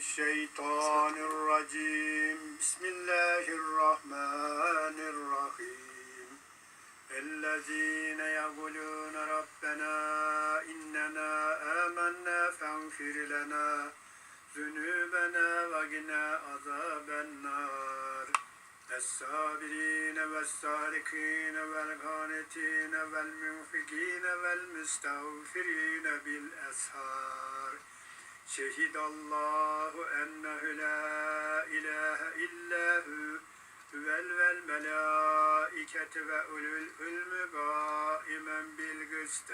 الشيطان الرجيم بسم الله الرحمن الرحيم الذين يقولون ربنا إننا آمنا فاغفر لنا ذنوبنا وقنا عذاب النار الصابرين والصادقين والقانتين والمنفقين والمستغفرين بالأسحار شهد الله أنه لا إله إلا هو vel vel melaikete ve ulul ilmi gaimen bil gıst.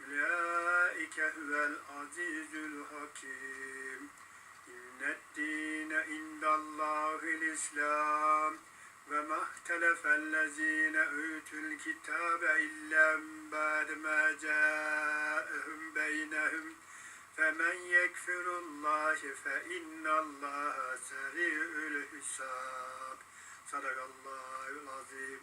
Ulaike huvel azizül hakim. İnnet dine indallahil islam. Ve mahtelefellezine utul kitabe illem ba'de ma ca'ehum beynehum. فمن يكفر الله فإن الله سريع الحساب صدق الله العظيم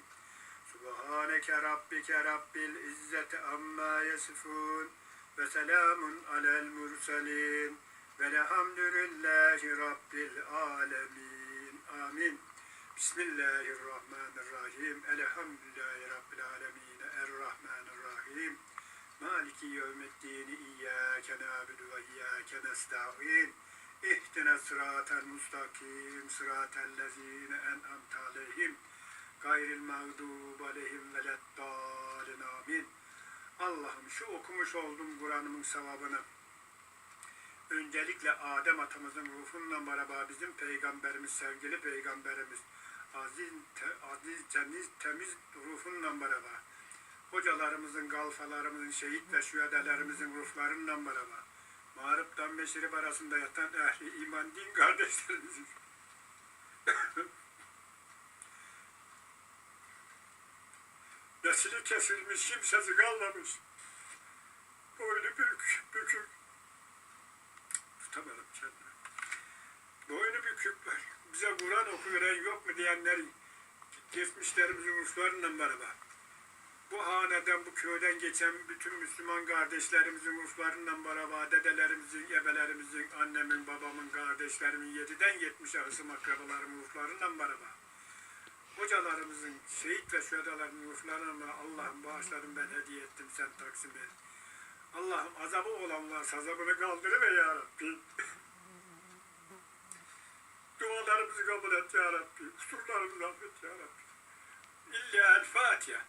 سبحانك ربك رب العزة عما يصفون وسلام على المرسلين والحمد لله رب العالمين آمين بسم الله الرحمن الرحيم الحمد لله رب İyyâke nâbudu ve iyâke nesta'in. İhdine sıratel mustakim, sıratel lezîne en'amte aleyhim. Gayril mağdûb aleyhim veleddâlin amin. Allah'ım şu okumuş olduğum Kur'an'ımın sevabını öncelikle Adem atamızın ruhunla beraber bizim peygamberimiz, sevgili peygamberimiz aziz, te, aziz temiz, temiz ruhunla beraber hocalarımızın, galfalarımızın, şehit ve şühedelerimizin ruhlarıyla beraber mağrıptan meşrip arasında yatan ehli iman din kardeşlerimizin nesili kesilmiş, kimsesi kalmamış. Boynu bükük, bükük. Tutamadım kendimi. Boynu bükükler. Bize Kur'an okuveren yok mu diyenler geçmişlerimizin ruhlarıyla beraber bu haneden, bu köyden geçen bütün Müslüman kardeşlerimizin ruhlarından beraber, dedelerimizin, ebelerimizin, annemin, babamın, kardeşlerimin, yediden yetmiş arası akrabalarımın ruhlarından beraber, hocalarımızın, şehit ve şühedaların ruhlarına Allah'ım bağışladım ben hediye ettim sen taksim et. Allah'ım azabı olan varsa azabını kaldırıver ya Rabbi. Dualarımızı kabul et ya Rabbi. Kusurlarımızı affet ya Rabbi. İlla el Fatiha.